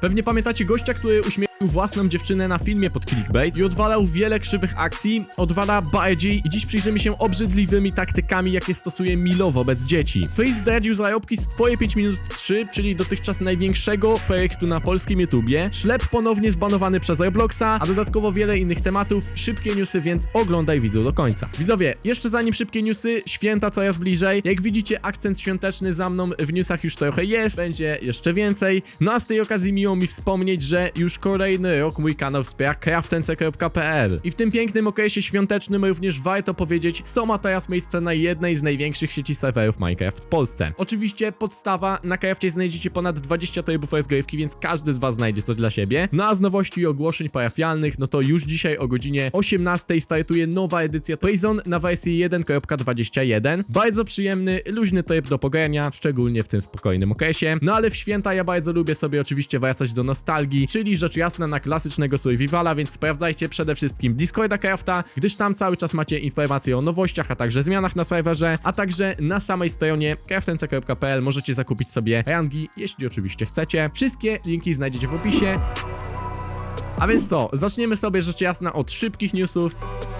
Pewnie pamiętacie gościa, który uśmiercił własną dziewczynę na filmie pod clickbait i odwalał wiele krzywych akcji, odwala bardziej i dziś przyjrzymy się obrzydliwymi taktykami, jakie stosuje Milo wobec dzieci. Face zdradził zarobki z Twoje 5 minut 3, czyli dotychczas największego projektu na polskim YouTubie. Ślep ponownie zbanowany przez Robloxa, a dodatkowo wiele innych tematów. Szybkie newsy, więc oglądaj widzów do końca. Widzowie, jeszcze zanim szybkie newsy, święta coraz bliżej. Jak widzicie, akcent świąteczny za mną w newsach już trochę jest, będzie jeszcze więcej. No a z tej okazji miło mi wspomnieć, że już kolejny rok mój kanał wspiera craftence.pl i w tym pięknym okresie świątecznym również warto powiedzieć, co ma teraz miejsce na jednej z największych sieci serwerów Minecraft w Polsce. Oczywiście podstawa, na Crafcie znajdziecie ponad 20 trybów rozgrywki, więc każdy z was znajdzie coś dla siebie. No a z nowości i ogłoszeń parafialnych, no to już dzisiaj o godzinie 18 startuje nowa edycja Prison na wersji 1.21. Bardzo przyjemny, luźny tryb do pogrania, szczególnie w tym spokojnym okresie. No ale w święta ja bardzo lubię sobie oczywiście wracać do nostalgii, czyli rzecz jasna na klasycznego survivala, więc sprawdzajcie przede wszystkim Discorda Crafta, gdyż tam cały czas macie informacje o nowościach, a także zmianach na serwerze, a także na samej stronie craftence.pl możecie zakupić sobie rangi, jeśli oczywiście chcecie. Wszystkie linki znajdziecie w opisie. A więc co, zaczniemy sobie rzecz jasna od szybkich newsów.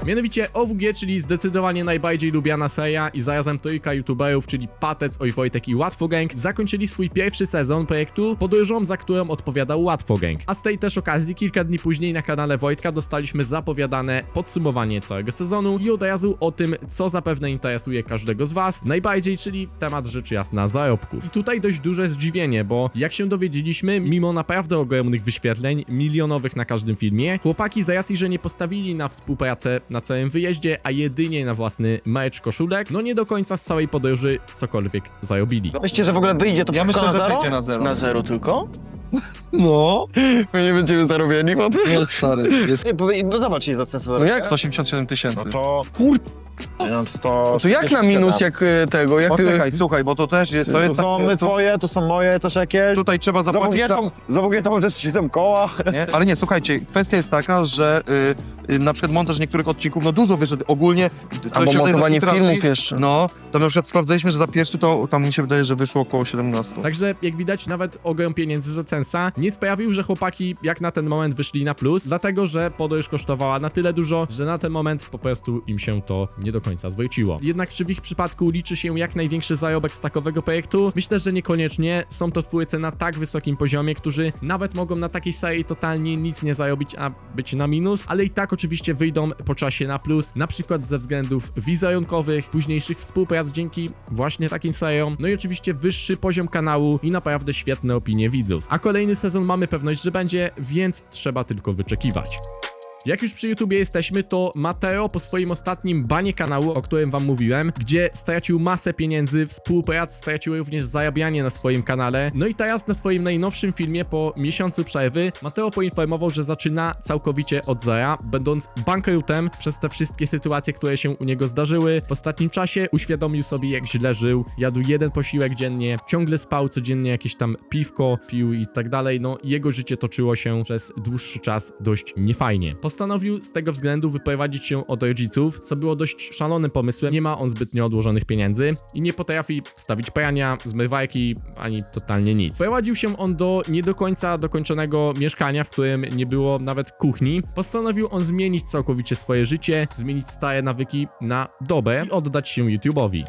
Mianowicie OWG, czyli zdecydowanie najbardziej lubiana seria i zarazem trójka youtuberów, czyli Patec, Oj Wojtek i Łatwogang, zakończyli swój pierwszy sezon projektu podróżą, za którą odpowiadał Łatwogang. A z tej też okazji, kilka dni później na kanale Wojtka dostaliśmy zapowiadane podsumowanie całego sezonu i od razu o tym, co zapewne interesuje każdego z was najbardziej, czyli temat rzecz jasna zarobków. I tutaj dość duże zdziwienie, bo jak się dowiedzieliśmy, mimo naprawdę ogromnych wyświetleń, milionowych na każdym filmie, chłopaki z racji, że nie postawili na współpracę na całym wyjeździe, a jedynie na własny merch koszulek, no nie do końca z całej podróży cokolwiek zarobili. Myślicie, że w ogóle wyjdzie to Ja wszystko myślę, na że zero? wyjdzie na zero. Na zero tylko? No, my nie będziemy zarobieni potem. Nie, stary, jest... Nie, powie- No zobacz, za cenę No jak 187 tysięcy? No to... Kur... Ja mam 100... To jak na minus, jak y, tego, jak... Poczekaj, słuchaj, bo to też jest... To To jest są my to, twoje, to są moje też jakieś. Tutaj trzeba Za zapłacić za... Bogietą, za Bogietą może 7 koła. Nie? Ale nie, słuchajcie, kwestia jest taka, że y, y, na przykład montaż niektórych odcinków, no dużo wyszedł ogólnie... to Albo się wydaje, że montowanie raczej- filmów jeszcze. No, to na przykład sprawdzaliśmy, że za pierwszy to tam mi się wydaje, że wyszło około 17. Także jak widać, nawet ogrom pieniędzy za censa nie sprawił, że chłopaki jak na ten moment wyszli na plus, dlatego że podróż kosztowała na tyle dużo, że na ten moment po prostu im się to nie do końca zwróciło. Jednak czy w ich przypadku liczy się jak największy zarobek z takowego projektu? Myślę, że niekoniecznie. Są to twórcy na tak wysokim poziomie, którzy nawet mogą na takiej serii totalnie nic nie zarobić, a być na minus, ale i tak oczywiście wyjdą po czasie na plus, na przykład ze względów wizerunkowych, późniejszych współprac dzięki właśnie takim seriom, no i oczywiście wyższy poziom kanału i naprawdę świetne opinie widzów. A kolejny sezon mamy pewność, że będzie, więc trzeba tylko wyczekiwać. Jak już przy YouTubie jesteśmy, to Mateo po swoim ostatnim banie kanału, o którym wam mówiłem, gdzie stracił masę pieniędzy, współprac, stracił również zarabianie na swoim kanale. No i teraz na swoim najnowszym filmie po miesiącu przerwy Mateo poinformował, że zaczyna całkowicie od zera, będąc bankrutem przez te wszystkie sytuacje, które się u niego zdarzyły. W ostatnim czasie uświadomił sobie, jak źle żył, jadł jeden posiłek dziennie, ciągle spał codziennie jakieś tam piwko, pił i tak dalej. No jego życie toczyło się przez dłuższy czas dość niefajnie. Postanowił z tego względu wyprowadzić się od rodziców, co było dość szalonym pomysłem. Nie ma on zbytnio odłożonych pieniędzy i nie potrafi stawić prania, zmywarki ani totalnie nic. Prowadził się on do nie do końca dokończonego mieszkania, w którym nie było nawet kuchni. Postanowił on zmienić całkowicie swoje życie, zmienić stare nawyki na dobre i oddać się YouTube'owi.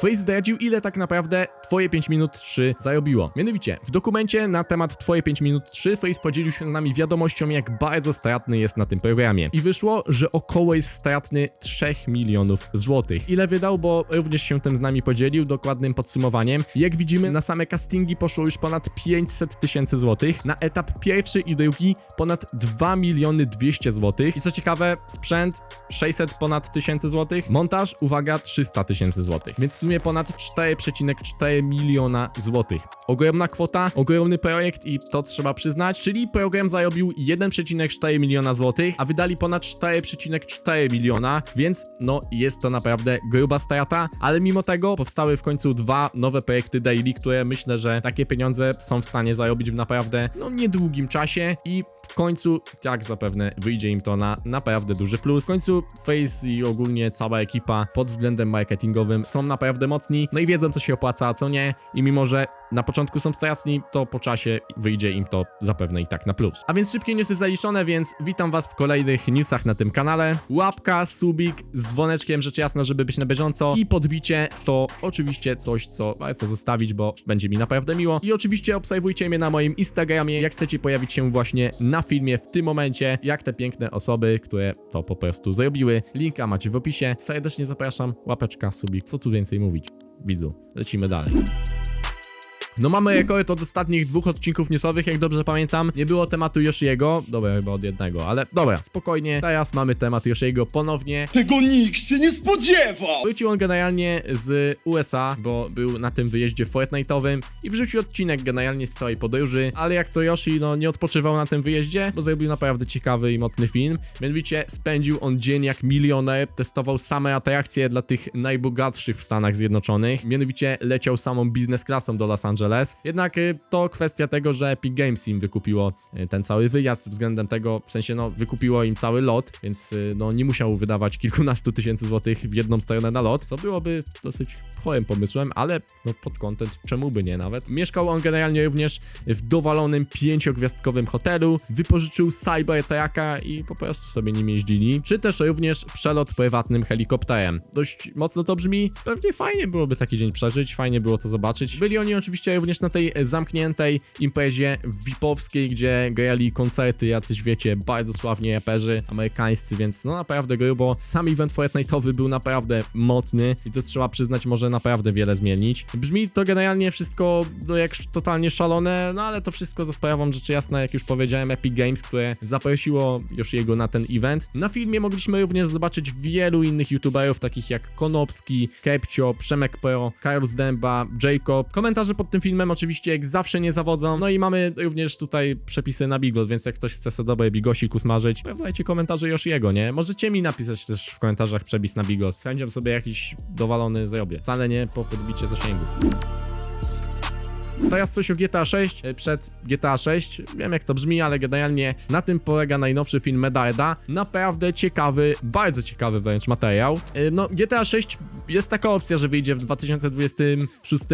Face zdradził, ile tak naprawdę Twoje 5 minut 3 zarobiło. Mianowicie, w dokumencie na temat Twoje 5 minut 3 Face podzielił się z nami wiadomością, jak bardzo stratny jest na tym programie. I wyszło, że około jest stratny 3 milionów złotych. Ile wydał, bo również się tym z nami podzielił, dokładnym podsumowaniem. Jak widzimy, na same castingi poszło już ponad 500 tysięcy złotych. Na etap pierwszy i drugi ponad 2 miliony 200 złotych. I co ciekawe, sprzęt 600 ponad tysięcy złotych. Montaż, uwaga, 300 tysięcy złotych. Więc sumie ponad 4,4 miliona złotych. Ogromna kwota, ogromny projekt i to trzeba przyznać, czyli program zarobił 1,4 miliona złotych, a wydali ponad 4,4 miliona, więc no jest to naprawdę gruba strata, ale mimo tego powstały w końcu dwa nowe projekty daily, które myślę, że takie pieniądze są w stanie zarobić w naprawdę no niedługim czasie i w końcu, jak zapewne, wyjdzie im to na naprawdę duży plus. W końcu Face i ogólnie cała ekipa pod względem marketingowym są naprawdę mocni, no i wiedzą co się opłaca, a co nie. I mimo, że na początku są stracni, to po czasie wyjdzie im to zapewne i tak na plus. A więc szybkie newsy zaliczone, więc witam was w kolejnych newsach na tym kanale. Łapka, subik z dzwoneczkiem, rzecz jasna, żeby być na bieżąco i podbicie to oczywiście coś, co warto zostawić, bo będzie mi naprawdę miło. I oczywiście obserwujcie mnie na moim Instagramie, jak chcecie pojawić się właśnie na filmie w tym momencie, jak te piękne osoby, które to po prostu zrobiły. Linka macie w opisie. Serdecznie zapraszam, łapeczka, subik, co tu więcej mówić. Widzu, lecimy dalej. No mamy rekord od ostatnich dwóch odcinków newsowych, jak dobrze pamiętam. Nie było tematu Yoshiego, dobra, chyba od jednego, ale dobra, spokojnie. Teraz mamy temat Yoshiego ponownie. Tego nikt się nie spodziewał! Wrócił on generalnie z USA, bo był na tym wyjeździe Fortnite'owym i wrzucił odcinek generalnie z całej podróży, ale jak to Yoshi, no nie odpoczywał na tym wyjeździe, bo zrobił naprawdę ciekawy i mocny film. Mianowicie spędził on dzień jak milioner, testował same atrakcje dla tych najbogatszych w Stanach Zjednoczonych, mianowicie leciał samą biznes klasą do Los Angeles. Jednak y, to kwestia tego, że Epic Games im wykupiło y, ten cały wyjazd względem tego, w sensie no wykupiło im cały lot, więc y, no nie musiał wydawać kilkunastu tysięcy złotych w jedną stronę na lot, co byłoby dosyć chorym pomysłem, ale no pod content czemu by nie nawet. Mieszkał on generalnie również w dowalonym pięciogwiazdkowym hotelu, wypożyczył Cybertrucka i po prostu sobie nim jeździli, czy też również przelot prywatnym helikopterem. Dość mocno to brzmi, pewnie fajnie byłoby taki dzień przeżyć, fajnie było to zobaczyć. Byli oni oczywiście również na tej zamkniętej imprezie VIP-owskiej, gdzie grali koncerty jacyś, wiecie, bardzo sławni raperzy amerykańscy, więc no naprawdę grubo. Sam event Fortnite'owy był naprawdę mocny i to trzeba przyznać, może naprawdę wiele zmienić. Brzmi to generalnie wszystko no, jak totalnie szalone, no ale to wszystko za sprawą rzeczy jasna, jak już powiedziałem, Epic Games, które zaprosiło już jego na ten event. Na filmie mogliśmy również zobaczyć wielu innych youtuberów, takich jak Konopski, Kepcio, Przemek Pro, Karl Zdęba, Jacob. Komentarze pod tym filmem oczywiście jak zawsze nie zawodzą. No i mamy również tutaj przepisy na Bigos, więc jak ktoś chce sobie bigosik usmażyć, sprawdzajcie komentarze Yoshiego, nie? Możecie mi napisać też w komentarzach przepis na Bigos. Chęcią sobie jakiś dowalony zrobię. Wcale nie po podbicie zasięgów. Teraz coś o GTA 6 e, przed GTA 6. Wiem jak to brzmi, ale generalnie na tym polega najnowszy film Medarda. Naprawdę ciekawy, bardzo ciekawy wręcz materiał. E, No, GTA 6 jest taka opcja, że wyjdzie w 2026.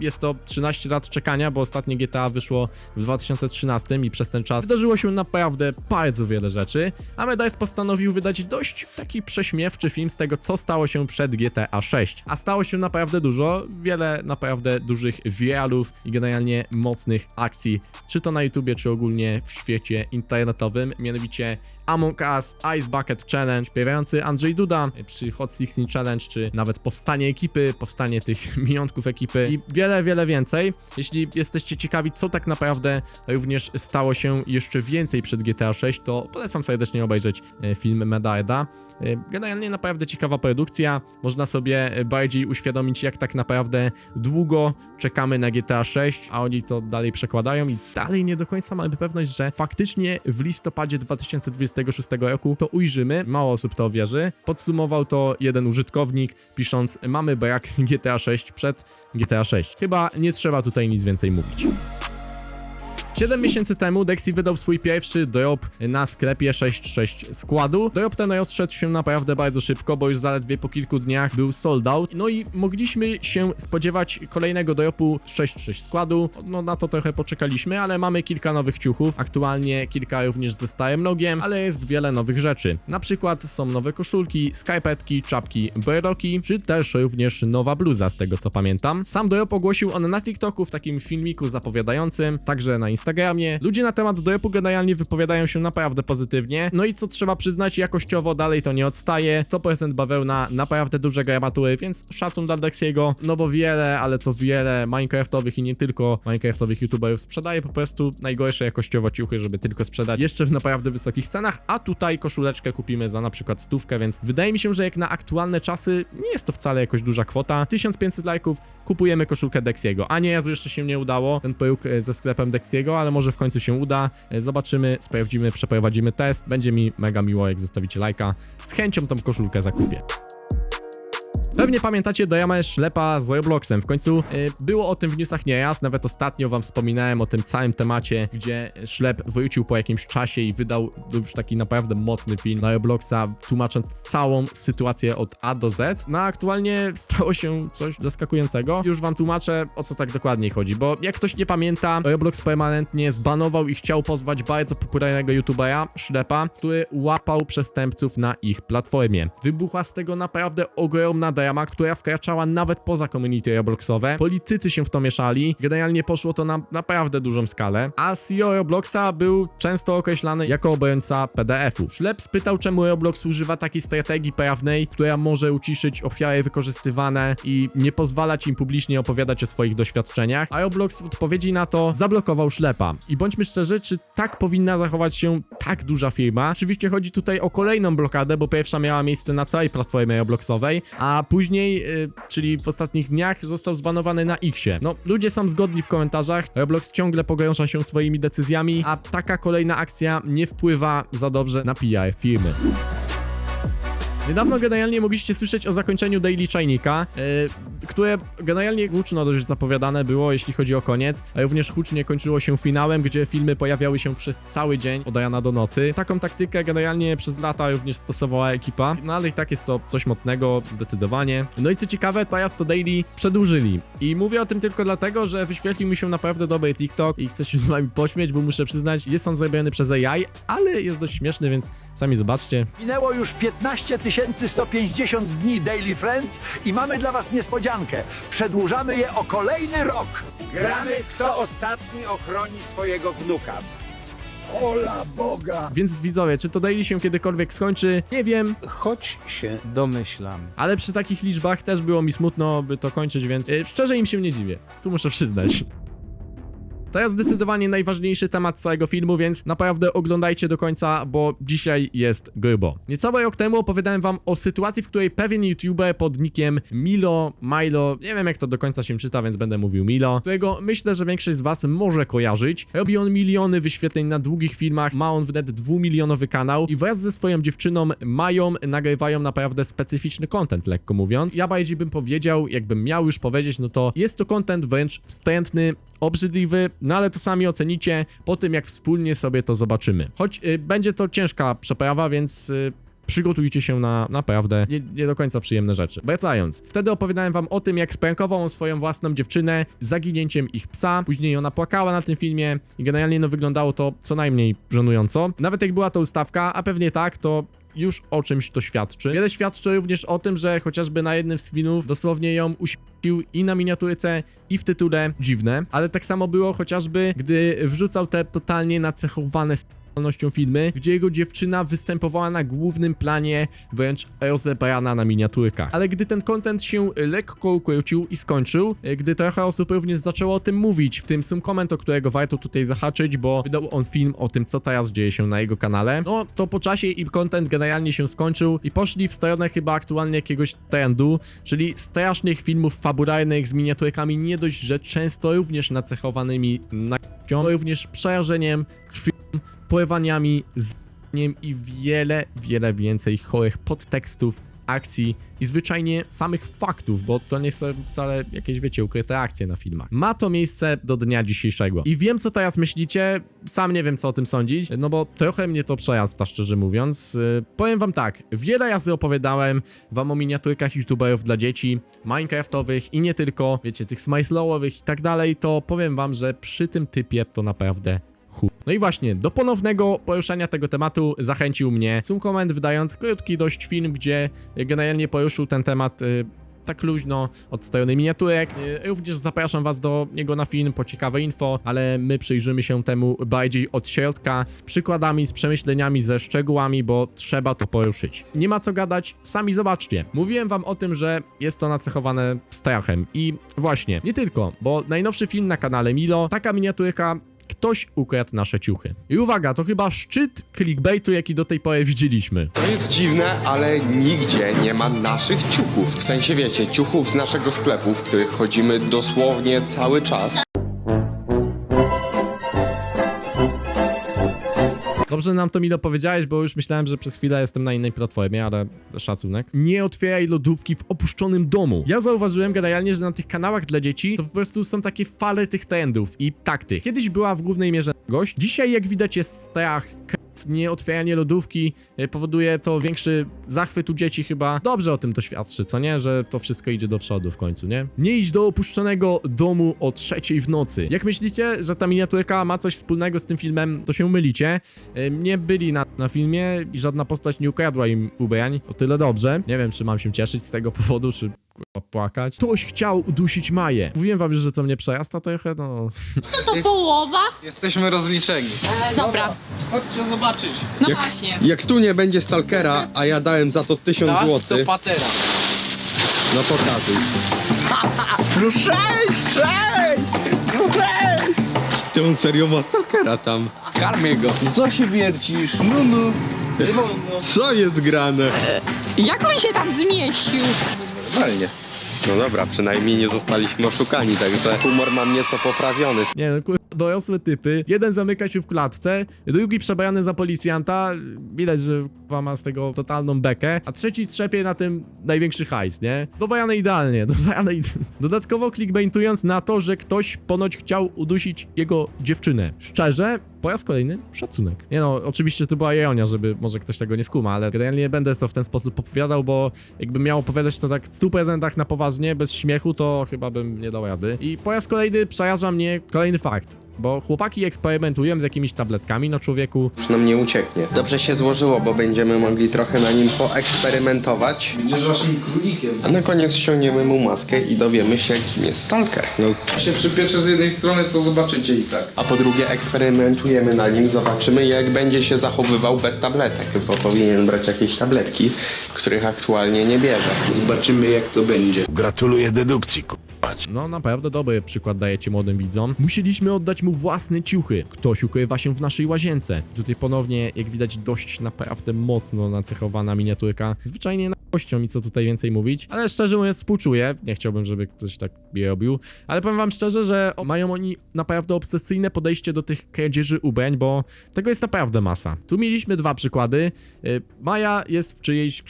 Jest to 13 lat czekania, bo ostatnie GTA wyszło w 2013 i przez ten czas wydarzyło się naprawdę bardzo wiele rzeczy. A Medard postanowił wydać dość taki prześmiewczy film z tego, co stało się przed GTA 6. A stało się naprawdę dużo, wiele naprawdę dużych viralów i generalnie mocnych akcji, czy to na YouTubie, czy ogólnie w świecie internetowym, mianowicie Among Us, Ice Bucket Challenge, śpiewający Andrzej Duda przy Hot 16 Challenge, czy nawet powstanie ekipy, powstanie tych miniątków ekipy i wiele, wiele więcej. Jeśli jesteście ciekawi, co tak naprawdę również stało się jeszcze więcej przed GTA 6, to polecam serdecznie obejrzeć e, film Medarda. E, Generalnie naprawdę ciekawa produkcja. Można sobie bardziej uświadomić, jak tak naprawdę długo czekamy na GTA 6, a oni to dalej przekładają i dalej nie do końca mamy pewność, że faktycznie w listopadzie 2026 roku to ujrzymy. Mało osób to wierzy. Podsumował to jeden użytkownik, pisząc: Mamy brak GTA 6 przed GTA 6. Chyba nie trzeba tutaj nic więcej mówić. 7 miesięcy temu Dexy wydał swój pierwszy drop na sklepie 6.6 składu. Drop ten rozszedł się naprawdę bardzo szybko, bo już zaledwie po kilku dniach był sold out. No i mogliśmy się spodziewać kolejnego dropu 6.6 składu. No na to trochę poczekaliśmy, ale mamy kilka nowych ciuchów. Aktualnie kilka również ze stałym logiem, ale jest wiele nowych rzeczy. Na przykład są nowe koszulki, skarpetki, czapki, breroki, czy też również nowa bluza z tego co pamiętam. Sam drop ogłosił on na TikToku w takim filmiku zapowiadającym, także na Instagramie. Ludzie na temat dropu generalnie wypowiadają się naprawdę pozytywnie. No i co trzeba przyznać, jakościowo dalej to nie odstaje. 100% bawełna, naprawdę duże gramatury, więc szacun dla Dexiego, no bo wiele, ale to wiele Minecraftowych i nie tylko Minecraftowych youtuberów sprzedaje po prostu najgorsze jakościowo ciuchy, żeby tylko sprzedać jeszcze w naprawdę wysokich cenach, a tutaj koszuleczkę kupimy za na przykład stówkę, więc wydaje mi się, że jak na aktualne czasy nie jest to wcale jakoś duża kwota. 1500 lajków, kupujemy koszulkę Dexiego, a nie, Jezu, jeszcze się nie udało, ten pełk e, ze sklepem Dexiego, ale może w końcu się uda. E, Zobaczymy, sprawdzimy, przeprowadzimy test. Będzie mi mega miło, jak zostawicie lajka. Z chęcią tą koszulkę zakupię. Pewnie pamiętacie dojamę szlepa z Robloxem. W końcu y, było o tym w newsach nieraz, nawet ostatnio wam wspominałem o tym całym temacie, gdzie szlep wrócił po jakimś czasie i wydał już taki naprawdę mocny film na Robloxa, tłumacząc całą sytuację od A do Z. No a aktualnie stało się coś zaskakującego. Już wam tłumaczę, o co tak dokładnie chodzi, bo jak ktoś nie pamięta, Roblox permanentnie zbanował i chciał pozwać bardzo popularnego youtubera, Szlepa, który łapał przestępców na ich platformie. Wybuchła z tego naprawdę ogromna drama, która wkraczała nawet poza community Robloxowe. Politycy się w to mieszali, generalnie poszło to na naprawdę dużą skalę, a CEO Robloxa był często określany jako obrońca PDF-ów. Szlep spytał, czemu Roblox używa takiej strategii prawnej, która może uciszyć ofiary wykorzystywane i nie pozwalać im publicznie opowiadać o swoich doświadczeniach, a Roblox w odpowiedzi na to zablokował Szlepa. I bądźmy szczerzy, czy tak powinna zachować się tak duża firma? Oczywiście chodzi tutaj o kolejną blokadę, bo pierwsza miała miejsce na całej platformie Robloxowej, a później, y, czyli w ostatnich dniach, został zbanowany na Xie. No, ludzie są zgodni w komentarzach, Roblox ciągle pogrąża się swoimi decyzjami, a taka kolejna akcja nie wpływa za dobrze na PR firmy. Niedawno generalnie mogliście słyszeć o zakończeniu Daily Chainika, yy, które generalnie huczno dość zapowiadane było, jeśli chodzi o koniec, a również hucznie kończyło się finałem, gdzie filmy pojawiały się przez cały dzień od rana do nocy. Taką taktykę generalnie przez lata również stosowała ekipa, no ale i tak jest to coś mocnego, zdecydowanie. No i co ciekawe, teraz to Daily przedłużyli. I mówię o tym tylko dlatego, że wyświetlił mi się naprawdę dobry TikTok i chcę się z wami pośmieć, bo muszę przyznać, jest on zrobiony przez AI, ale jest dość śmieszny, więc sami zobaczcie. Minęło już 15 150 dni Daily Friends i mamy dla Was niespodziankę. Przedłużamy je o kolejny rok. Gramy kto ostatni ochroni swojego wnuka. Ola Boga! Więc widzowie, czy to Daily się kiedykolwiek skończy? Nie wiem, Choć się domyślam. ale przy takich liczbach też było mi smutno, by to kończyć, więc e, szczerze im się nie dziwię. Tu muszę przyznać. To jest zdecydowanie najważniejszy temat całego filmu, więc naprawdę oglądajcie do końca, bo dzisiaj jest grubo. Niecały rok temu opowiadałem wam o sytuacji, w której pewien youtuber pod nickiem Milo, Milo, nie wiem jak to do końca się czyta, więc będę mówił Milo, którego myślę, że większość z was może kojarzyć. Robi on miliony wyświetleń na długich filmach, ma on wnet dwumilionowy kanał i wraz ze swoją dziewczyną Mają nagrywają naprawdę specyficzny content, lekko mówiąc. Ja bardziej bym powiedział, jakbym miał już powiedzieć, no to jest to content wręcz wstrętny, obrzydliwy, no ale to sami ocenicie po tym, jak wspólnie sobie to zobaczymy. Choć y, będzie to ciężka przeprawa, więc y, przygotujcie się na naprawdę nie, nie do końca przyjemne rzeczy. Wracając, wtedy opowiadałem wam o tym, jak sprankował on swoją własną dziewczynę zaginięciem ich psa. Później ona płakała na tym filmie i generalnie no wyglądało to co najmniej żenująco. Nawet jak była to ustawka, a pewnie tak, to już o czymś to świadczy. Wiele świadczy również o tym, że chociażby na jednym z filmów dosłownie ją uśmiercił i na miniaturce, i w tytule dziwne, ale tak samo było chociażby, gdy wrzucał te totalnie nacechowane seksualnością filmy, gdzie jego dziewczyna występowała na głównym planie, wręcz rozebrana na miniaturkach. Ale gdy ten content się lekko ukrócił i skończył, gdy trochę osób również zaczęło o tym mówić, w tym sum koment, o którego warto tutaj zahaczyć, bo wydał on film o tym, co teraz dzieje się na jego kanale, no to po czasie i content generalnie się skończył i poszli w stronę chyba aktualnie jakiegoś trendu, czyli strasznych filmów fabularnych z miniaturkami nie dość, że często również nacechowanymi na również przerażeniem, krwią, porwaniami, z***niem i wiele, wiele więcej chorych podtekstów, akcji i zwyczajnie samych faktów, bo to nie są wcale jakieś, wiecie, ukryte akcje na filmach. Ma to miejsce do dnia dzisiejszego. I wiem, co teraz myślicie, sam nie wiem, co o tym sądzić, no bo trochę mnie to przejazda, szczerze mówiąc. Yy, powiem wam tak, wiele razy opowiadałem wam o miniaturkach youtuberów dla dzieci, minecraftowych i nie tylko, wiecie, tych smajslowowych i tak dalej, to powiem wam, że przy tym typie to naprawdę No i właśnie, do ponownego poruszania tego tematu zachęcił mnie Sumkoment, wydając krótki dość film, gdzie generalnie poruszył ten temat y, tak luźno, od strony miniaturek. Y, Również zapraszam was do niego na film po ciekawe info, ale my przyjrzymy się temu bardziej od środka, z przykładami, z przemyśleniami, ze szczegółami, bo trzeba to poruszyć. Nie ma co gadać, sami zobaczcie. Mówiłem wam o tym, że jest to nacechowane strachem i właśnie, nie tylko, bo najnowszy film na kanale Milo, taka miniaturka Ktoś ukradł nasze ciuchy. I uwaga, to chyba szczyt clickbaitu, jaki do tej pory widzieliśmy. To jest dziwne, ale nigdzie nie ma naszych ciuchów. W sensie wiecie, ciuchów z naszego sklepu, w których chodzimy dosłownie cały czas. Dobrze nam to Milo powiedziałeś, bo już myślałem, że przez chwilę jestem na innej platformie, ale szacunek. Nie otwieraj lodówki w opuszczonym domu. Ja zauważyłem generalnie, że na tych kanałach dla dzieci to po prostu są takie fale tych trendów i taktyk. Kiedyś była w głównej mierze gość, dzisiaj jak widać jest strach, nieotwieranie lodówki e, powoduje to większy zachwyt u dzieci chyba. Dobrze o tym to świadczy, co nie? Że to wszystko idzie do przodu w końcu, nie? Nie idź do opuszczonego domu o trzeciej w nocy. Jak myślicie, że ta miniaturka ma coś wspólnego z tym filmem, to się mylicie. E, Nie byli na, na filmie i żadna postać nie ukradła im ubrań. O tyle dobrze. Nie wiem, czy mam się cieszyć z tego powodu, czy kurwa, płakać. Ktoś chciał udusić Maję. Mówiłem wam już, że to mnie przejasta trochę, no... To połowa? Jesteśmy rozliczeni. E, dobra. Chodźcie zobaczyć. No Jak, właśnie. jak tu nie będzie stalkera, a ja dałem za to 1000 Tak, zł, to patera. no pokazuj. Ty on serio ma stalkera tam. Karmię go. Co się wiercisz? No, no. Co jest grane? Jak on się tam zmieścił? Normalnie. No dobra, przynajmniej nie zostaliśmy oszukani, także humor mam nieco poprawiony. Nie no, kur... dorosłe typy. Jeden zamyka się w klatce, drugi przebrany za policjanta. Widać, że ma z tego totalną bekę, a trzeci trzepie na tym największy hajs, nie? Dobajane idealnie, dobajane ide... Dodatkowo clickbaitując na to, że ktoś ponoć chciał udusić jego dziewczynę. Szczerze, po raz kolejny szacunek. Nie no, oczywiście to była ironia, żeby może ktoś tego nie skuma, ale generalnie nie będę to w ten sposób opowiadał, bo jakbym miał opowiadać to tak w 100% na poważnie, bez śmiechu, to chyba bym nie dał rady. I po raz kolejny przeraża mnie kolejny fakt. Bo chłopaki eksperymentują z jakimiś tabletkami na człowieku. Nam nie ucieknie. Dobrze się złożyło, bo będziemy mogli trochę na nim poeksperymentować. Będziesz naszym królikiem. A na koniec ściągniemy mu maskę i dowiemy się, kim jest stalker. No, Jak się przypiecze z jednej strony, to zobaczycie i tak. a po drugie eksperymentujemy na nim, zobaczymy jak będzie się zachowywał bez tabletek, bo powinien brać jakieś tabletki, których aktualnie nie bierze. Zobaczymy jak to będzie. Gratuluję dedukcji, ku... No naprawdę dobry przykład dajecie młodym widzom. Musieliśmy oddać mu własne ciuchy. Ktoś ukrywa się w naszej łazience. Tutaj ponownie, jak widać, dość naprawdę mocno nacechowana miniaturka. Zwyczajnie na kością i co tutaj więcej mówić. Ale szczerze mówiąc współczuję. Nie chciałbym, żeby ktoś tak je robił. Ale powiem wam szczerze, że mają oni naprawdę obsesyjne podejście do tych kradzieży ubrań, bo tego jest naprawdę masa. Tu mieliśmy dwa przykłady. Y, Maja jest w czyjejś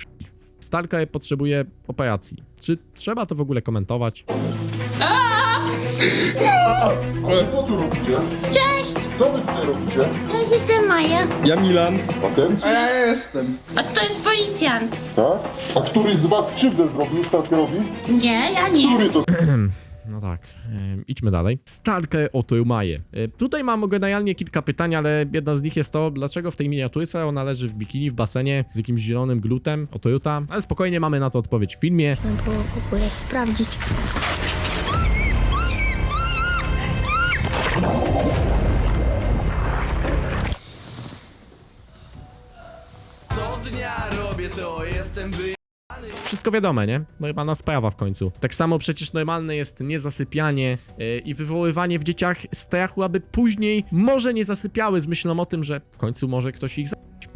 Stalker potrzebuje operacji. Czy trzeba to w ogóle komentować? Ale co tu robicie? Cześć! Co wy tutaj robicie? Cześć, jestem Maja. Ja Milan. Patenci? A ja jestem. A to jest policjant. Tak? A któryś z was krzywdę zrobił stalkerowi? Nie, ja nie. Który to No tak, idźmy dalej. Stalker Oto Maje. E, tutaj mam generalnie kilka pytań, ale jedno z nich jest to, dlaczego w tej miniaturce ona leży w bikini, w basenie, z jakimś zielonym glutem, o Toyota, ale spokojnie mamy na to odpowiedź w filmie. Było w ogóle sprawdzić. Wszystko wiadome, nie? Normalna sprawa w końcu. Tak samo przecież normalne jest niezasypianie yy, i wywoływanie w dzieciach strachu, aby później może nie zasypiały z myślą o tym, że w końcu może ktoś ich zabić.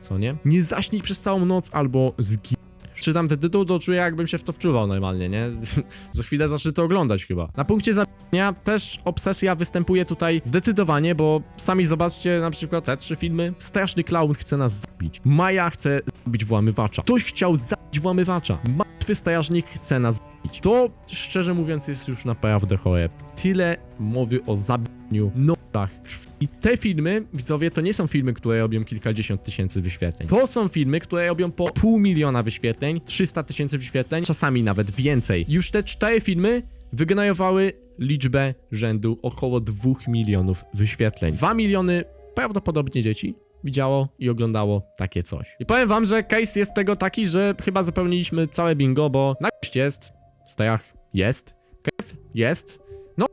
Co nie? Nie zaśnij przez całą noc albo zgin. Czytam ten tytuł, to czuję jakbym się w to wczuwał normalnie, nie? Za chwilę zacznę to oglądać chyba. Na punkcie zabienia też obsesja występuje tutaj zdecydowanie, bo sami zobaczcie na przykład te trzy filmy. Straszny clown chce nas zabić. Maja chce zabić włamywacza. Ktoś chciał zabić włamywacza. Martwy strażnik chce nas zabić. To, szczerze mówiąc, jest już naprawdę chore. Tyle mowy o zabijaniu, notach, krwi. Te filmy, widzowie, to nie są filmy, które robią kilkadziesiąt tysięcy wyświetleń. To są filmy, które robią po pół miliona wyświetleń, 300 tysięcy wyświetleń, czasami nawet więcej. Już te cztery filmy wygenerowały liczbę rzędu około 2 milionów wyświetleń. 2 miliony prawdopodobnie dzieci widziało i oglądało takie coś. I powiem wam, że case jest tego taki, że chyba zapełniliśmy całe bingo, bo nagość jest, strach jest, krew jest, no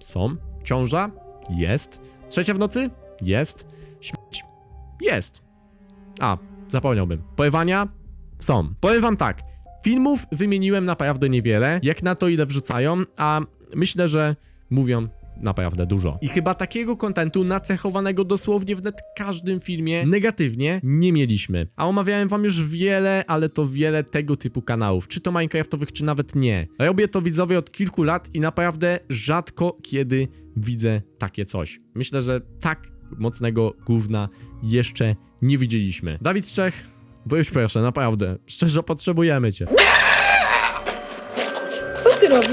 są, ciąża jest, trzecia w nocy jest, śmierć jest. A, zapomniałbym. Pojewania są. Powiem wam tak, filmów wymieniłem naprawdę niewiele, jak na to ile wrzucają, a myślę, że mówią naprawdę dużo. I chyba takiego kontentu nacechowanego dosłownie w net każdym filmie negatywnie nie mieliśmy. A omawiałem wam już wiele, ale to wiele tego typu kanałów, czy to Minecraftowych, czy nawet nie. Robię to widzowie od kilku lat i naprawdę rzadko kiedy widzę takie coś. Myślę, że tak mocnego gówna jeszcze nie widzieliśmy. Dawid Czech, już proszę, naprawdę, szczerze potrzebujemy cię. Co ty robisz?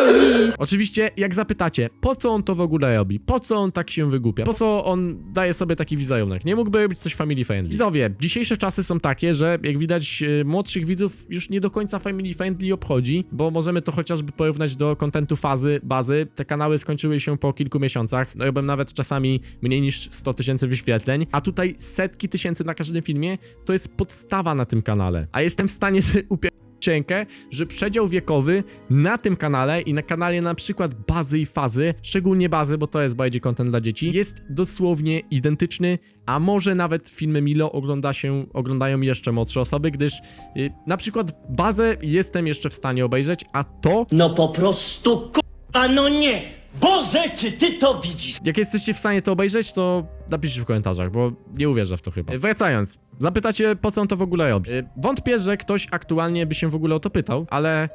Oczywiście, jak zapytacie, po co on to w ogóle robi? Po co on tak się wygłupia? Po co on daje sobie taki wizerunek? Nie mógłby robić coś family friendly. Widzowie, dzisiejsze czasy są takie, że jak widać, e, młodszych widzów już nie do końca family friendly obchodzi, bo możemy to chociażby porównać do kontentu fazy, bazy. Te kanały skończyły się po kilku miesiącach, robią nawet czasami mniej niż 100 tysięcy wyświetleń, a tutaj setki tysięcy na każdym filmie to jest podstawa na tym kanale. A jestem w stanie upie cienkę, że przedział wiekowy na tym kanale i na kanale na przykład bazy i fazy, szczególnie bazy, bo to jest bardziej content dla dzieci, jest dosłownie identyczny, a może nawet filmy Milo ogląda się, oglądają jeszcze młodsze osoby, gdyż y, na przykład bazę jestem jeszcze w stanie obejrzeć, a to No po prostu k***a, no nie! Boże, czy ty to widzisz? Jak jesteście w stanie to obejrzeć, to napiszcie w komentarzach, bo nie uwierzę w to chyba. Wracając, zapytacie, po co on to w ogóle robi. E, Wątpię, że ktoś aktualnie by się w ogóle o to pytał, ale e,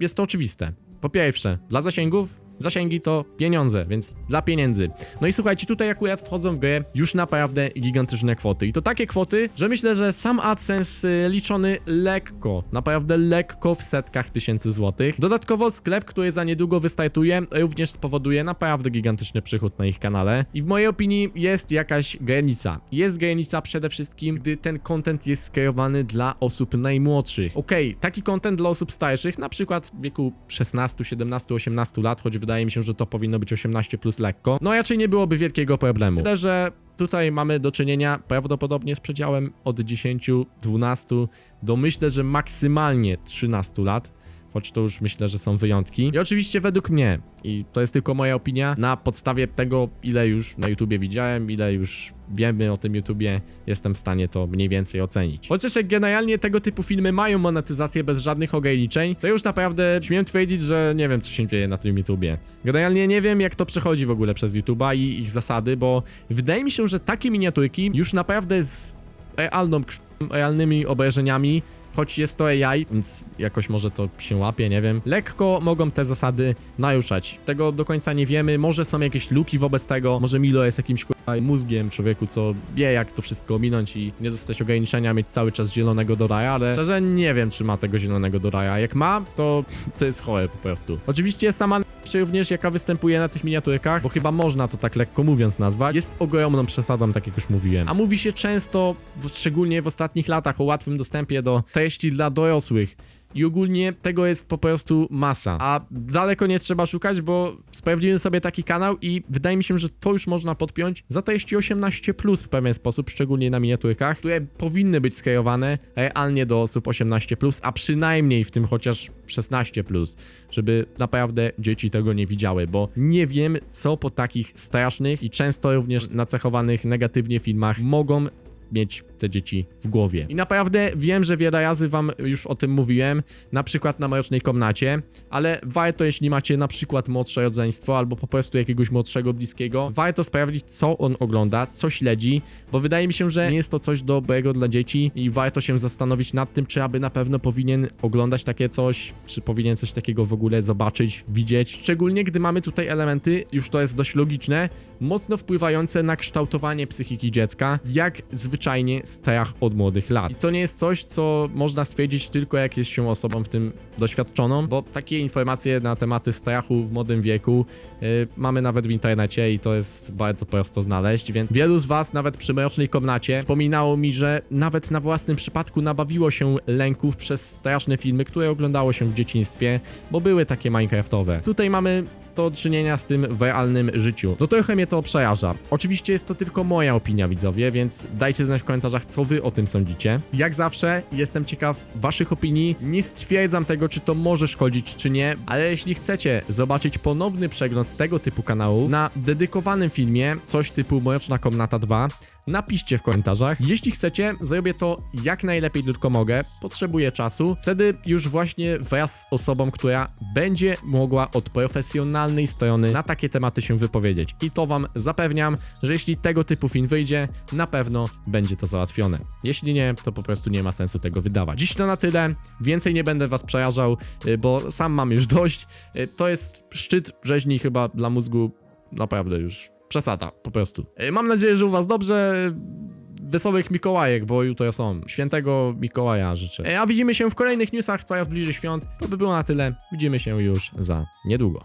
jest to oczywiste. Po pierwsze, dla zasięgów, zasięgi to pieniądze, więc dla pieniędzy. No i słuchajcie, tutaj akurat wchodzą w grę już naprawdę gigantyczne kwoty. I to takie kwoty, że myślę, że sam AdSense y, liczony lekko, naprawdę lekko w setkach tysięcy złotych. Dodatkowo sklep, który za niedługo wystartuje, również spowoduje naprawdę gigantyczny przychód na ich kanale. I w mojej opinii jest jakaś granica. Jest granica przede wszystkim, gdy ten content jest skierowany dla osób najmłodszych. Okej, taki content dla osób starszych, na przykład w wieku 16, 17, 18 lat, choć wydaje mi się, że to powinno być 18 plus lekko, no raczej nie byłoby wielkiego problemu. Tyle, że tutaj mamy do czynienia prawdopodobnie z przedziałem od 10, 12 do myślę, że maksymalnie 13 lat. Choć to już myślę, że są wyjątki. I oczywiście według mnie, i to jest tylko moja opinia, na podstawie tego, ile już na YouTubie widziałem, ile już wiemy o tym YouTubie, jestem w stanie to mniej więcej ocenić. Chociaż jak generalnie tego typu filmy mają monetyzację bez żadnych ograniczeń, to już naprawdę śmiem twierdzić, że nie wiem, co się dzieje na tym YouTubie. Generalnie nie wiem, jak to przechodzi w ogóle przez YouTuba i ich zasady, bo wydaje mi się, że takie miniaturki już naprawdę z realną, realnymi obrażeniami choć jest to AI, więc jakoś może to się łapie, nie wiem. Lekko mogą te zasady naruszać. Tego do końca nie wiemy, może są jakieś luki wobec tego, może Milo jest jakimś mózgiem człowieku, co wie jak to wszystko ominąć i nie dostać ograniczenia, mieć cały czas zielonego do raja, ale szczerze nie wiem, czy ma tego zielonego do raja. Jak ma, to to jest chore po prostu. Oczywiście sama również jaka występuje na tych miniaturkach, bo chyba można to tak lekko mówiąc nazwać, jest ogromną przesadą, tak jak już mówiłem. A mówi się często, szczególnie w ostatnich latach, o łatwym dostępie do treści dla dorosłych. I ogólnie tego jest po prostu masa. A daleko nie trzeba szukać, bo sprawdziłem sobie taki kanał i wydaje mi się, że to już można podpiąć za treści 18 plus w pewien sposób, szczególnie na miniaturkach, które powinny być skierowane realnie do osób 18 plus, a przynajmniej w tym chociaż 16 plus, żeby naprawdę dzieci tego nie widziały, bo nie wiem, co po takich strasznych i często również nacechowanych negatywnie filmach mogą mieć te dzieci w głowie. I naprawdę wiem, że wiele razy wam już o tym mówiłem, na przykład na mrocznej komnacie, ale warto, jeśli macie na przykład młodsze rodzeństwo albo po prostu jakiegoś młodszego bliskiego, warto sprawdzić, co on ogląda, co śledzi, bo wydaje mi się, że nie jest to coś dobrego dla dzieci i warto się zastanowić nad tym, czy aby na pewno powinien oglądać takie coś, czy powinien coś takiego w ogóle zobaczyć, widzieć. Szczególnie gdy mamy tutaj elementy, już to jest dość logiczne, mocno wpływające na kształtowanie psychiki dziecka, jak zwyczajnie strach od młodych lat. I to nie jest coś, co można stwierdzić tylko jak jest się osobą w tym doświadczoną, bo takie informacje na tematy strachu w młodym wieku yy, mamy nawet w internecie i to jest bardzo prosto znaleźć, więc wielu z was nawet przy mrocznej komnacie wspominało mi, że nawet na własnym przypadku nabawiło się lęków przez straszne filmy, które oglądało się w dzieciństwie, bo były takie minecraftowe. Tutaj mamy do czynienia z tym w realnym życiu. No trochę mnie to przeraża. Oczywiście jest to tylko moja opinia, widzowie, więc dajcie znać w komentarzach, co wy o tym sądzicie. Jak zawsze, jestem ciekaw waszych opinii. Nie stwierdzam tego, czy to może szkodzić, czy nie, ale jeśli chcecie zobaczyć ponowny przegląd tego typu kanału na dedykowanym filmie, coś typu Mroczna Komnata 2, napiszcie w komentarzach. Jeśli chcecie, zrobię to jak najlepiej tylko mogę. Potrzebuję czasu. Wtedy już właśnie wraz z osobą, która będzie mogła od profesjonalnej strony na takie tematy się wypowiedzieć. I to wam zapewniam, że jeśli tego typu film wyjdzie, na pewno będzie to załatwione. Jeśli nie, to po prostu nie ma sensu tego wydawać. Dziś to na tyle. Więcej nie będę was przerażał, y, bo sam mam już dość. Y, To jest szczyt rzeźni chyba dla mózgu naprawdę już przesada, po prostu. E, Mam nadzieję, że u was dobrze. Wesołych Mikołajek, bo jutro są. Świętego Mikołaja życzę. E, A widzimy się w kolejnych newsach, coraz bliżej świąt. To by było na tyle. Widzimy się już za niedługo.